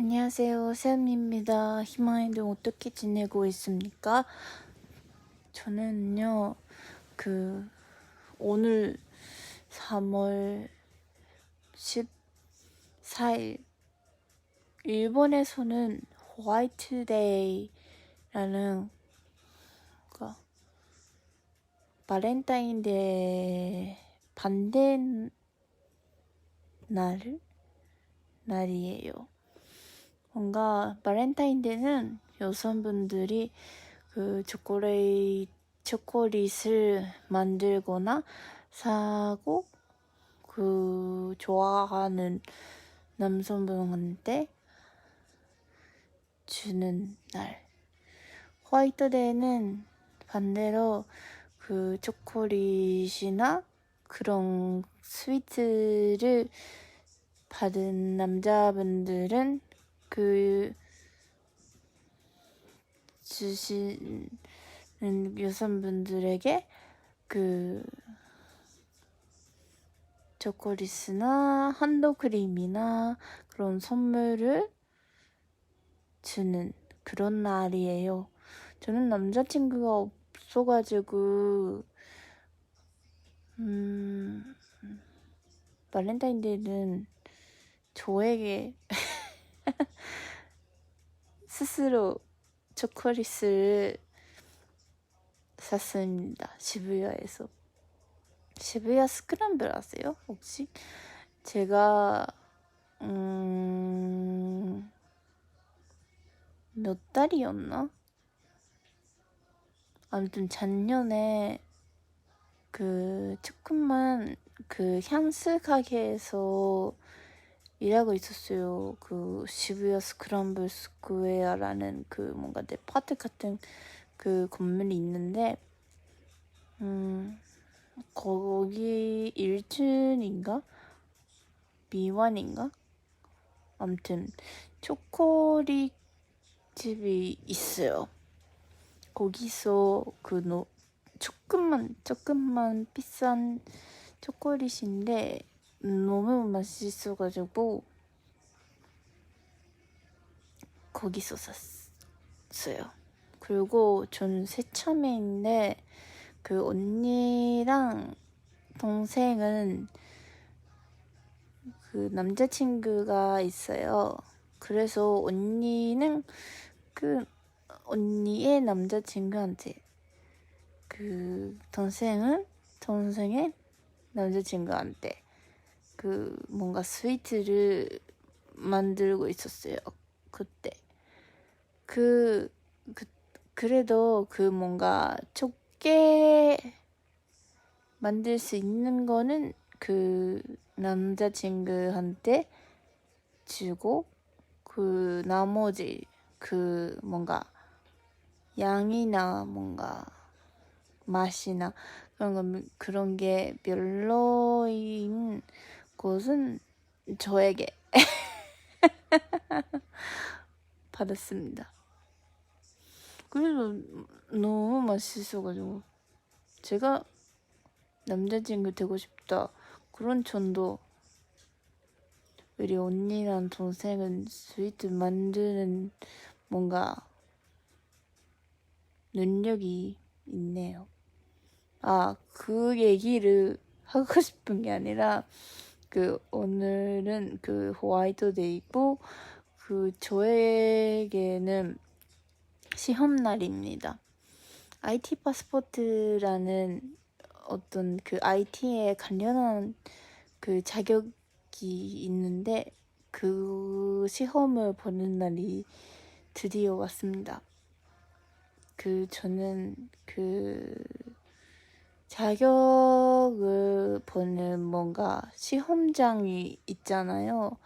안녕하세요, 세연입니다. 희망이들 어떻게 지내고 있습니까? 저는요, 그, 오늘 3월 14일, 일본에서는 호화이트데이라는, 그, 바렌타인데이 반대 날? 날이에요. 뭔가 바렌타인데이는 여성분들이 그 초콜릿 초콜릿을 만들거나 사고 그 좋아하는 남성분한테 주는 날. 화이트데이는 반대로 그 초콜릿이나 그런 스위트를 받은 남자분들은 그 주시는 여성분들에게 그 초콜릿이나 한도크림이나 그런 선물을 주는 그런 날이에요. 저는 남자친구가 없어가지고 음 발렌타인데이는 저에게 스스로 초콜릿을 샀습니다. 시부야에서. 시부야 스크램블 아세요? 혹시? 제가 음... 몇 달이었나? 아무튼 작년에 그 조금만 그 향수 가게에서 일하고 있었어요. 그 시부야 스크램블 스퀘어라는 그 뭔가 데파트 같은 그 건물이 있는데 음 거기 1층인가 미완인가 아무튼 초콜릿 집이 있어요. 거기서 그 노, 조금만 조금만 비싼 초콜릿인데 너무 맛있어가지고 거기서 샀어요. 그리고 저는 새참매인데 그 언니랑 동생은 그 남자친구가 있어요. 그래서 언니는 그 언니의 남자친구한테 그 동생은 동생의 남자친구한테 그 뭔가 스위트를 만들고 있었어요. 그때 그, 그 그래도 그 뭔가 좁게 만들 수 있는 거는 그 남자친구한테 주고 그 나머지 그 뭔가 양이나 뭔가 맛이나 그런 거 그런 게 별로인 곳은 저에게 받았습니다. 그래서 너무 맛있어가지고 제가 남자친구 되고 싶다 그런 전도 우리 언니랑 동생은 스위트 만드는 뭔가 능력이 있네요. 아, 그 얘기를 하고 싶은 게 아니라 그 오늘은 그 호화이트데이고 그 저에게는 시험 날입니다. IT 파스포트라는 어떤 그 IT에 관련한 그 자격이 있는데 그 시험을 보는 날이 드디어 왔습니다. 그 저는 그 자격을 보는 뭔가 시험장이 있잖아요.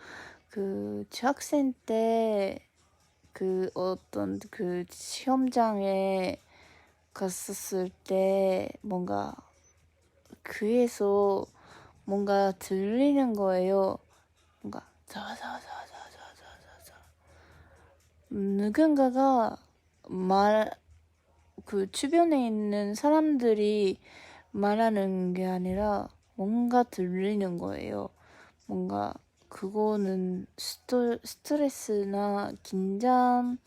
그 중학생 때 그 어떤 그 시험장에 갔었을 때 뭔가 귀에서 뭔가 들리는 거예요. 뭔가 자자자자자자자 누군가가 말 그 주변에 있는 사람들이 말하는 게 아니라 뭔가 들리는 거예요. 뭔가 그거는 스토, 스트레스나 긴장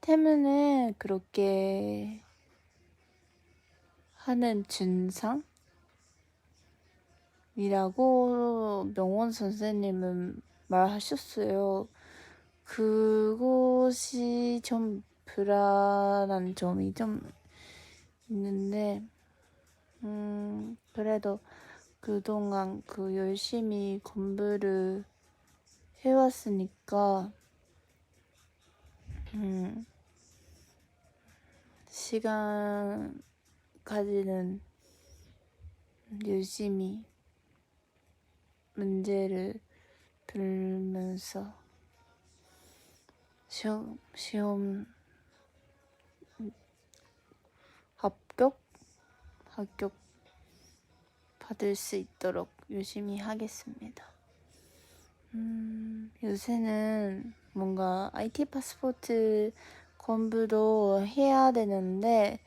때문에 그렇게 하는 증상 이라고 명원 선생님은 말하셨어요. 그것이 좀 불안한 점이 좀 있는데, 음, 그래도 그동안 그 열심히 공부를 해왔으니까, 음, 시간까지는 열심히 문제를 풀면서 시험, 시험 합격? 합격 받을 수 있도록 열심히 하겠습니다. 음, 요새는 뭔가 IT 파스포트 공부도 해야 되는데,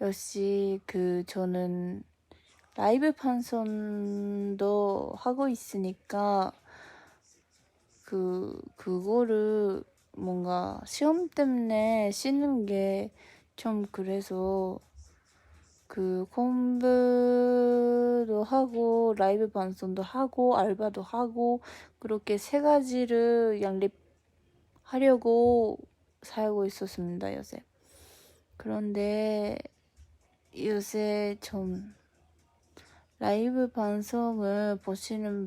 역시 그 저는 라이브 판송도 하고 있으니까, 그, 그거를 뭔가 시험 때문에 쉬는 게 좀 그래서 그 공부도 하고 라이브 방송도 하고 알바도 하고 그렇게 세 가지를 양립하려고 살고 있었습니다 요새. 그런데 요새 좀 라이브 방송을 보시는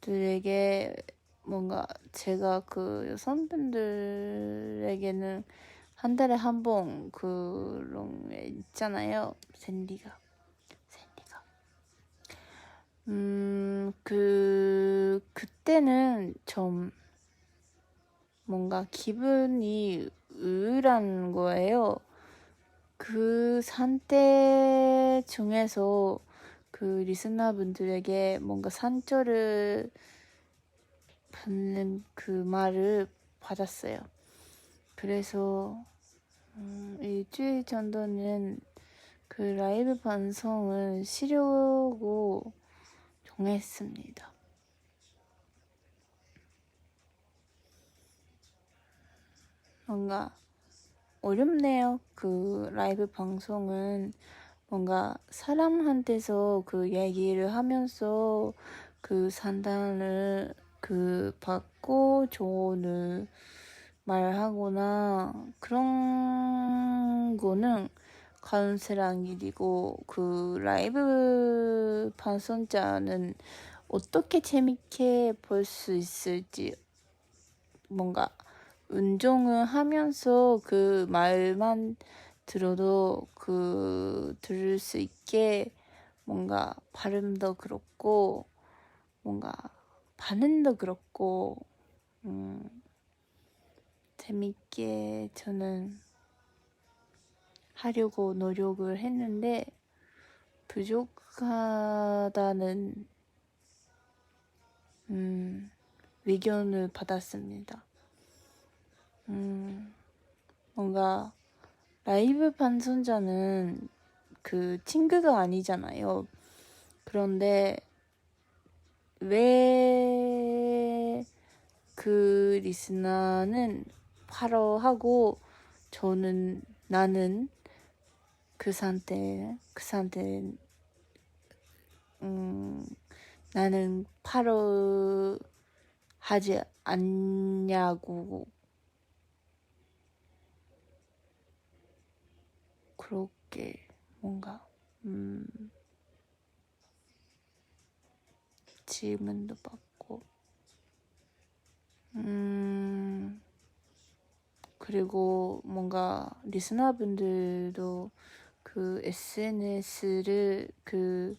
분들에게 뭔가 제가 그 여성분들에게는 한 달에 한 번 그런 게 있잖아요. 샌디가. 샌디가. 음, 그, 그때는 좀 뭔가 기분이 우울한 거예요. 그 상태 중에서 그 리스너분들에게 뭔가 상처를 받는 그 말을 받았어요. 그래서 음, 일주일 정도는 그 라이브 방송을 쉬려고 정했습니다. 뭔가 어렵네요. 그 라이브 방송은 뭔가 사람한테서 그 얘기를 하면서 그 상담을 그 받고 조언을 말하거나 그런 거는 간슬한 일이고 그 라이브 방송자는 어떻게 재밌게 볼 수 있을지 뭔가 운종을 하면서 그 말만 들어도 그 들을 수 있게 뭔가 발음도 그렇고 뭔가 반응도 그렇고 음 재밌게 저는 하려고 노력을 했는데 부족하다는 음, 의견을 받았습니다. 음, 뭔가 라이브 방송자는 그 친구가 아니잖아요. 그런데 왜 그 리스너는 팔로우하고 저는 나는 그 상태 그 상태 음 나는 팔로우 하지 않냐고 그렇게 뭔가 음 질문도 받고 음 그리고 뭔가 리스너분들도 그 SNS를 그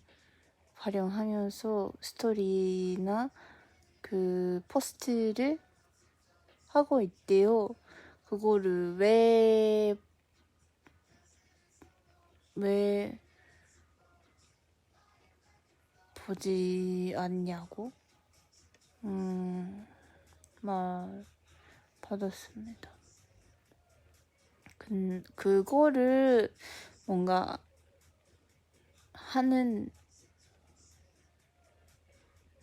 활용하면서 스토리나 그 포스트를 하고 있대요. 그거를 왜, 왜 보지 않냐고, 음, 말 받았습니다. 그, 그거를 뭔가 하는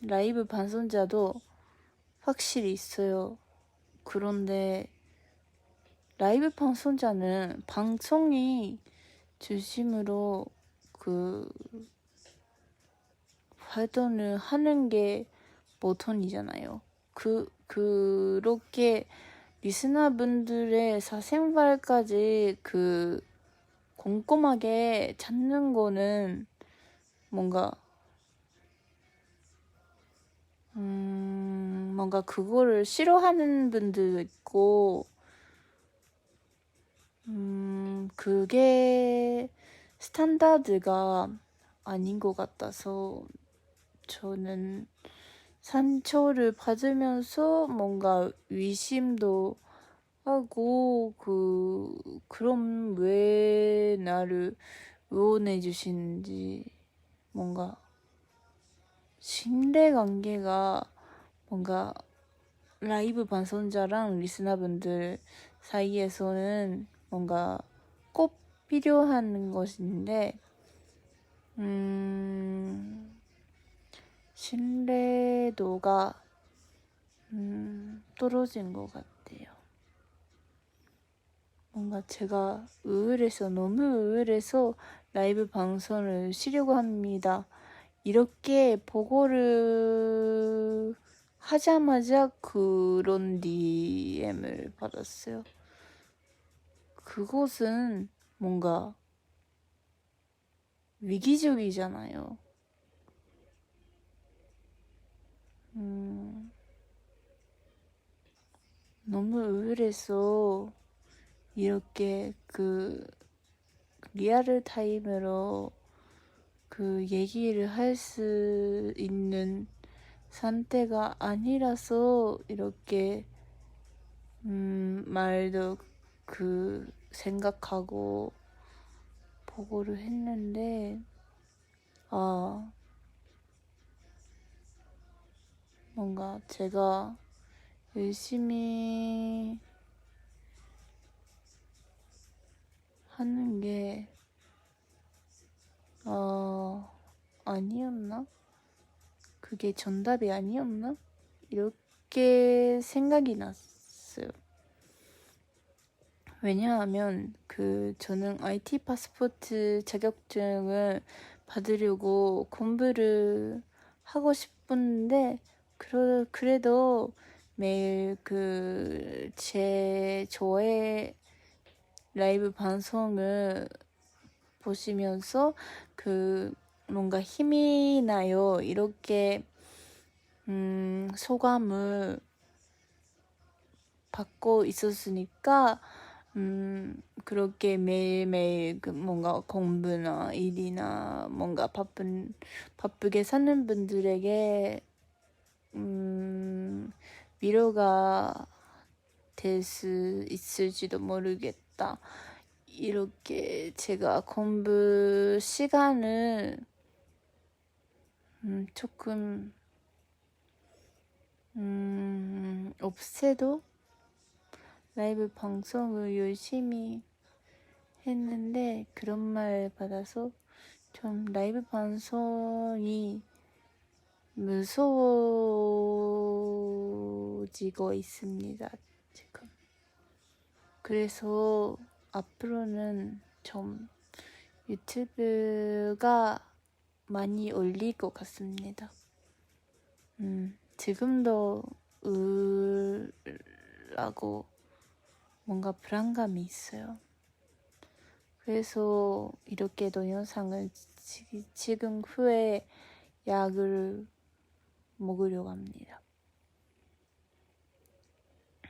라이브 방송자도 확실히 있어요. 그런데 라이브 방송자는 방송이 중심으로 그 활동을 하는 게 보통이잖아요. 그 그렇게 리스너분들의 사생활까지 그 꼼꼼하게 찾는 거는 뭔가 음 뭔가 그거를 싫어하는 분들도 있고 음 그게 스탠다드가 아닌 것 같아서 저는 상처를 받으면서 뭔가 의심도 하고 그 그럼 왜 나를 응원해 주시는지 뭔가 신뢰 관계가 뭔가 라이브 방송자랑 리스너분들 사이에서는 뭔가 꼭 필요한 것인데 음 신뢰도가 음, 떨어진 것 같아요. 뭔가 제가 우울해서 너무 우울해서 라이브 방송을 쉬려고 합니다. 이렇게 보고를 하자마자 그런 DM을 받았어요. 그것은 뭔가 위기적이잖아요. 음, 너무 우울해서 이렇게 그 리얼 타임으로 그 얘기를 할 수 있는 상태가 아니라서 이렇게 음, 말도 그 생각하고 보고를 했는데 아 뭔가 제가 열심히 하는 게, 어, 아니었나? 그게 정답이 아니었나? 이렇게 생각이 났어요. 왜냐하면 그 저는 IT 파스포트 자격증을 받으려고 공부를 하고 싶은데 그러, 그래도 매일 그 제 저의 라이브 방송을 보시면서 그 뭔가 힘이 나요. 이렇게 음, 소감을 받고 있었으니까 음, 그렇게 매일매일 그 뭔가 공부나 일이나 뭔가 바쁜 바쁘게 사는 분들에게 음, 위로가 될 수 있을지도 모르겠다. 이렇게 제가 공부 시간을 음, 조금 음, 없애도 라이브 방송을 열심히 했는데 그런 말 받아서 좀 라이브 방송이 무서워지고 있습니다, 지금. 그래서 앞으로는 좀 유튜브가 많이 올릴 것 같습니다. 음, 지금도 우울하고 뭔가 불안감이 있어요. 그래서 이렇게 동영상을 지금 후에 약을 먹으려고 합니다.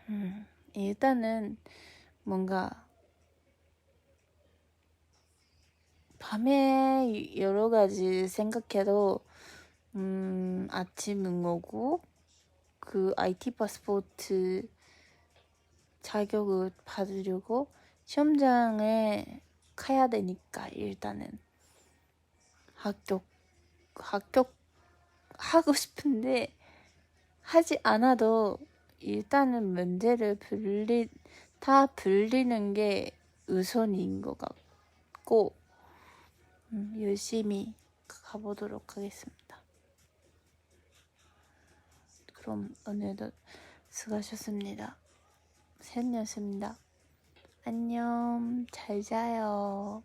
음, 일단은 뭔가 밤에 여러 가지 생각해도 음, 아침 응오고 그 IT 파스포트 자격을 받으려고 시험장에 가야 되니까 일단은 합격 합격 하고 싶은데 하지 않아도 일단은 문제를 분리 다 불리는 게 우선인 것 같고 음, 열심히 가보도록 하겠습니다. 그럼 오늘도 수고하셨습니다. 샌이었습니다. 안녕. 잘 자요.